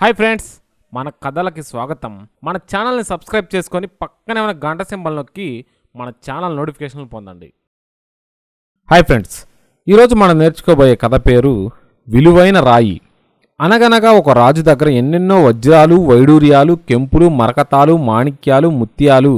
Hi friends మన కథలకి స్వాగతం. మన ఛానల్ని సబ్స్క్రైబ్ చేసుకొని పక్కనే ఉన్న గంట సింబల్ నొక్కి మన ఛానల్ నోటిఫికేషన్లు పొందండి. హాయ్ ఫ్రెండ్స్ ఈరోజు మనం నేర్చుకోబోయే కథ పేరు విలువైన రాయి. అనగనగా ఒక రాజు దగ్గర ఎన్నెన్నో వజ్రాలు వైడూర్యాలు కెంపులు మరకతాలు మాణిక్యాలు ముత్యాలు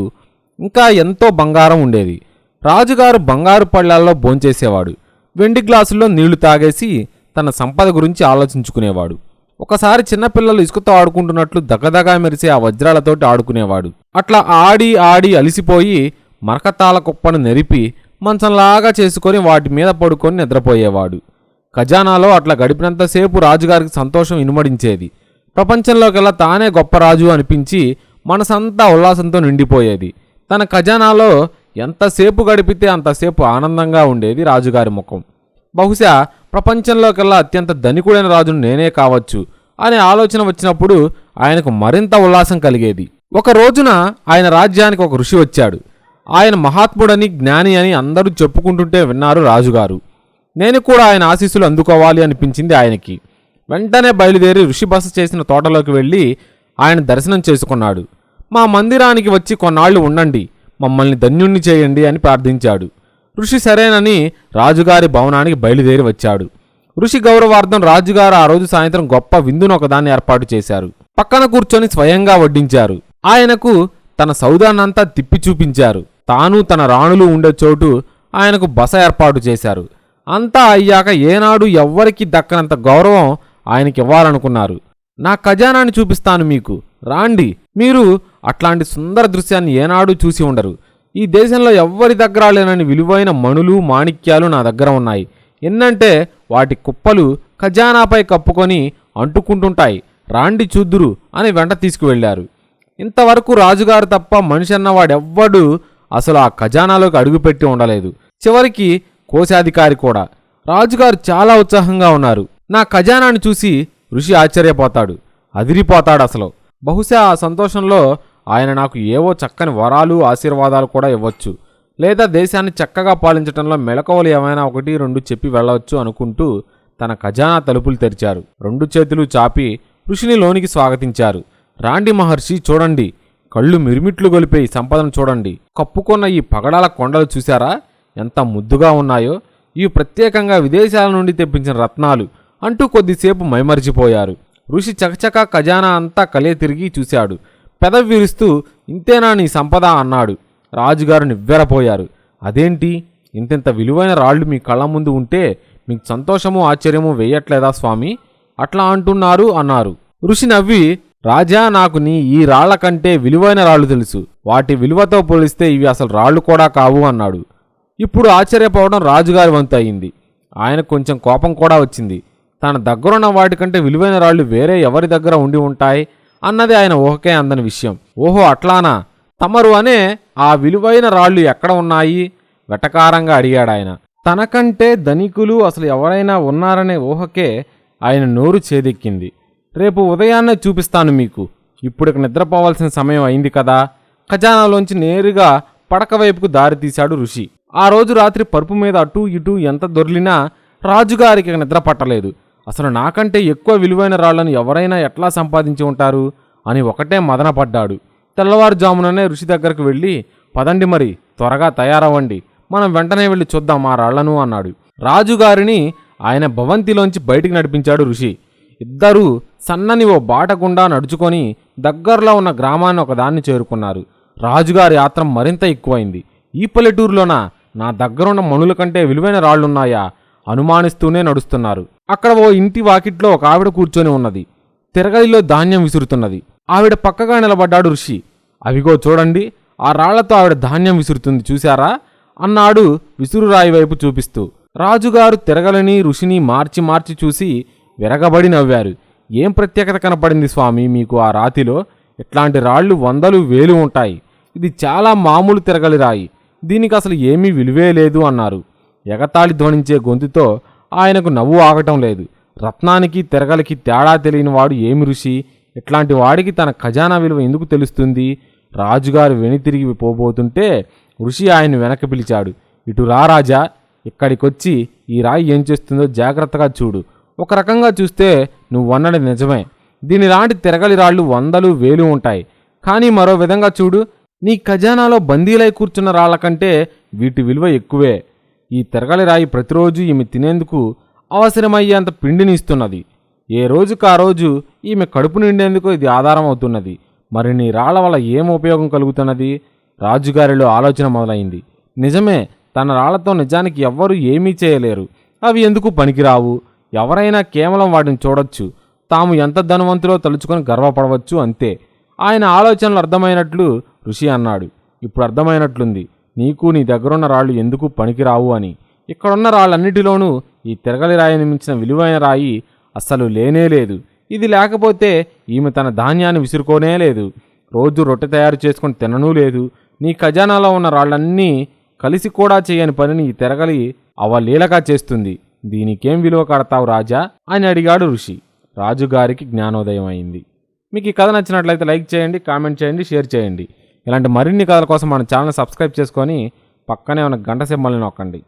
ఇంకా ఎంతో బంగారం ఉండేది రాజుగారు బంగారు పళ్ళాల్లో భోంచేసేవాడు. వెండి గ్లాసుల్లో నీళ్ళు తాగేసి తన సంపద గురించి ఆలోచించుకునేవాడు. ఒకసారి చిన్నపిల్లలు ఇసుకతో ఆడుకుంటున్నట్లు దగదగా మెరిసే ఆ వజ్రాలతోటి ఆడుకునేవాడు. అట్లా ఆడి ఆడి అలిసిపోయి మరకతాల కుప్పను నెరిపి మంచంలాగా చేసుకొని వాటి మీద పడుకొని నిద్రపోయేవాడు. ఖజానాలో అట్లా గడిపినంతసేపు రాజుగారికి సంతోషం ఇనుమడించేది. ప్రపంచంలోకెల్లా తానే గొప్ప రాజు అనిపించి మనసంతా ఉల్లాసంతో నిండిపోయేది. తన ఖజానాలో ఎంతసేపు గడిపితే అంతసేపు ఆనందంగా ఉండేది రాజుగారి ముఖం. బహుశా ప్రపంచంలోకెల్లా అత్యంత ధనికుడైన రాజును నేనే కావచ్చు అనే ఆలోచన వచ్చినప్పుడు ఆయనకు మరింత ఉల్లాసం కలిగేది. ఒక రోజున ఆయన రాజ్యానికి ఒక ఋషి వచ్చాడు. ఆయన మహాత్ముడని జ్ఞాని అని అందరూ చెప్పుకుంటుంటే విన్నారు రాజుగారు. నేను కూడా ఆయన ఆశీస్సులు అందుకోవాలి అనిపించింది ఆయనకి. వెంటనే బయలుదేరి ఋషి బస చేసిన తోటలోకి వెళ్ళి ఆయన దర్శనం చేసుకున్నాడు. మా మందిరానికి వచ్చి కొన్నాళ్ళు ఉండండి. మమ్మల్ని ధన్యుణ్ణి చేయండి అని ప్రార్థించాడు. ఋషి సరేనని రాజుగారి భవనానికి బయలుదేరి వచ్చాడు. ఋషి గౌరవార్థం రాజుగారు ఆ రోజు సాయంత్రం గొప్ప విందును ఒకదాన్ని ఏర్పాటు చేశారు. పక్కన కూర్చొని స్వయంగా వడ్డించారు. ఆయనకు తన సౌదానంతా తిప్పి చూపించారు. తాను తన రాణులు ఉండే చోటు ఆయనకు బస ఏర్పాటు చేశారు. అంతా అయ్యాక ఏనాడు ఎవ్వరికి దక్కనంత గౌరవం ఆయనకి ఇవ్వాలనుకున్నారు నా ఖజానాన్ని చూపిస్తాను మీకు. రాండి. మీరు అట్లాంటి సుందర దృశ్యాన్ని ఏనాడు చూసి ఉండరు. ఈ దేశంలో ఎవ్వరి దగ్గర లేనని విలువైన మణులు మాణిక్యాలు నా దగ్గర ఉన్నాయి. ఎన్నంటే వాటి కుప్పలు ఖజానాపై కప్పుకొని అంటుకుంటుంటాయి. రాండి చూద్దురు అని వెంట తీసుకువెళ్ళారు ఇంతవరకు రాజుగారు తప్ప మనిషి అన్నవాడెవ్వడు అసలు ఆ ఖజానాలోకి అడుగుపెట్టి ఉండలేదు. చివరికి కోశాధికారి కూడా. రాజుగారు చాలా ఉత్సాహంగా ఉన్నారు. నా ఖజానాను చూసి ఋషి ఆశ్చర్యపోతాడు. అదిరిపోతాడు అసలు బహుశా ఆ సంతోషంలో ఆయన నాకు ఏవో చక్కని వరాలు ఆశీర్వాదాలు కూడా ఇవ్వచ్చు. లేదా దేశాన్ని చక్కగా పాలించటంలో మెలకువలు ఏమైనా ఒకటి రెండు చెప్పి వెళ్ళవచ్చు అనుకుంటూ తన ఖజానా తలుపులు తెరిచారు. రెండు చేతులు చాపి ఋషిని లోనికి స్వాగతించారు. రాండి మహర్షి చూడండి. కళ్ళు మిరుమిట్లు గొలిపే ఈ సంపదను చూడండి. కప్పుకున్న ఈ పగడాల కొండలు చూశారా? ఎంత ముద్దుగా ఉన్నాయో. ఇవి ప్రత్యేకంగా విదేశాల నుండి తెప్పించిన రత్నాలు అంటూ కొద్దిసేపు మైమరిచిపోయారు. ఋషి చకచకా ఖజానా అంతా కలే తిరిగి చూశాడు. పెదవి విరుస్తూ ఇంతేనా నీ సంపద? అన్నాడు. రాజుగారు నివ్వెరపోయారు అదేంటి? ఇంతింత విలువైన రాళ్ళు మీ కళ్ళ ముందు ఉంటే మీకు సంతోషము ఆశ్చర్యము వేయట్లేదా స్వామి? అట్లా అంటున్నారు అన్నారు. ఋషి నవ్వి రాజా నాకు నీ ఈ రాళ్ళ కంటే విలువైన రాళ్ళు తెలుసు. వాటి విలువతో పోలిస్తే ఇవి అసలు రాళ్ళు కూడా కావు అన్నాడు. ఇప్పుడు ఆశ్చర్యపోవడం రాజుగారి వంతు అయింది. ఆయన కొంచెం కోపం కూడా వచ్చింది. తన దగ్గరున్న వాటికంటే విలువైన రాళ్ళు వేరే ఎవరి దగ్గర ఉండి ఉంటాయి? అన్నది ఆయన ఊహకే అందని విషయం. ఓహో అట్లానా? తమరు అనే ఆ విలువైన రాళ్ళు ఎక్కడ ఉన్నాయి? వెటకారంగా అడిగాడాయన తనకంటే ధనికులు అసలు ఎవరైనా ఉన్నారనే ఊహకే ఆయన నోరు చేదెక్కింది. రేపు ఉదయాన్నే చూపిస్తాను మీకు. ఇప్పుడు నిద్రపోవాల్సిన సమయం అయింది కదా. ఖజానాలోంచి నేరుగా పడక వైపుకు దారితీశాడు ఋషి. ఆ రోజు రాత్రి పరుపు మీద అటూ ఇటూ ఎంత దొర్లినా రాజుగారికి నిద్ర పట్టలేదు. అసలు నాకంటే ఎక్కువ విలువైన రాళ్ళను ఎవరైనా ఎట్లా సంపాదించి ఉంటారు? అని ఒకటే మదనపడ్డాడు. తెల్లవారుజాముననే ఋషి దగ్గరకు వెళ్ళి పదండి మరి త్వరగా తయారవ్వండి. మనం వెంటనే వెళ్ళి చూద్దాం ఆ రాళ్ళను అన్నాడు. రాజుగారిని ఆయన భవంతిలోంచి బయటికి నడిపించాడు ఋషి. ఇద్దరూ సన్నని ఓ బాటకుండా నడుచుకొని దగ్గరలో ఉన్న గ్రామాన్ని ఒకదాన్ని చేరుకున్నారు. రాజుగారి ఆత్రం మరింత ఎక్కువైంది. ఈ పల్లెటూరులోన? నా దగ్గరున్న మణుల కంటే విలువైన రాళ్ళున్నాయా? అనుమానిస్తూనే నడుస్తున్నారు. అక్కడ ఓ ఇంటి వాకిట్లో ఒక ఆవిడ కూర్చొని ఉన్నది. తిరగలిలో ధాన్యం విసురుతున్నది. ఆవిడ పక్కగా నిలబడ్డాడు ఋషి. అవిగో చూడండి ఆ రాళ్ళతో ఆవిడ ధాన్యం విసురుతుంది చూశారా? అన్నాడు విసురురాయి వైపు చూపిస్తూ. రాజుగారు తిరగలని ఋషిని మార్చి మార్చి చూసి విరగబడి నవ్వారు. ఏం ప్రత్యేకత కనపడింది స్వామి మీకు ఆ రాతిలో? ఇట్లాంటి రాళ్ళు వందలు వేలు ఉంటాయి. ఇది చాలా మామూలు తిరగలి రాయి. దీనికి అసలు ఏమీ విలువే లేదు అన్నారు. ఎగతాళి ధ్వనించే గొంతుతో ఆయనకు నవ్వు ఆగటం లేదు. రత్నానికి తిరగలికి తేడా తెలియని వాడు ఏమి ఋషి? ఇట్లాంటి వాడికి తన ఖజానా విలువ ఎందుకు తెలుస్తుంది? రాజుగారు వెనుతిరిగి పోబోతుంటే ఋషి ఆయన వెనక్కి పిలిచాడు. ఇటు రా రాజా ఇక్కడికొచ్చి ఈ రాయి ఏం చేస్తుందో జాగ్రత్తగా చూడు. ఒక రకంగా చూస్తే నువ్వు అన్నది నిజమే దీనిలాంటి తిరగలి రాళ్ళు వందలు వేలు ఉంటాయి. కానీ మరో విధంగా చూడు నీ ఖజానాలో బందీలై కూర్చున్న రాళ్ళ కంటే వీటి విలువ ఎక్కువే. ఈ తిరగలి రాయి ప్రతిరోజు ఈమె తినేందుకు అవసరమయ్యేంత పిండిని ఇస్తున్నది. ఏ రోజుకు ఆ రోజు ఈమె కడుపు నిండేందుకు ఇది ఆధారం అవుతున్నది మరి నీ రాళ్ళ వల్ల ఏం ఉపయోగం కలుగుతున్నది? రాజుగారిలో ఆలోచన మొదలైంది. నిజమే తన రాళ్ళతో నిజానికి ఎవ్వరూ ఏమీ చేయలేరు. అవి ఎందుకు పనికిరావు? ఎవరైనా కేవలం వాటిని చూడొచ్చు. తాము ఎంత ధనవంతులో తలుచుకొని గర్వపడవచ్చు అంతే. ఆయన ఆలోచనలు అర్థమైనట్లు ఋషి అన్నాడు. ఇప్పుడు అర్థమైనట్లుంది. నీకు నీ దగ్గరున్న రాళ్ళు ఎందుకు పనికిరావు అని. ఇక్కడున్న రాళ్ళన్నిటిలోనూ ఈ తిరగలి రాయిని మించిన విలువైన రాయి అస్సలు లేనే లేదు. ఇది లేకపోతే ఈమె తన ధాన్యాన్ని విసురుకోనే లేదు. రోజు రొట్టె తయారు చేసుకొని తిననూ లేదు. నీ ఖజానాలో ఉన్న రాళ్ళన్నీ కలిసి కూడా చేయని పనిని ఈ తిరగలి అవలీలగా చేస్తుంది. దీనికేం విలువ కడతావు రాజా? అని అడిగాడు ఋషి. రాజుగారికి జ్ఞానోదయం అయింది. మీకు ఈ కథ నచ్చినట్లయితే లైక్ చేయండి కామెంట్ చేయండి షేర్ చేయండి. ఇలాంటి మరిన్ని కథల కోసం మన ఛానల్ సబ్స్క్రైబ్ చేసుకొని పక్కనే ఉన్న గంట సింబల్ని నొక్కండి.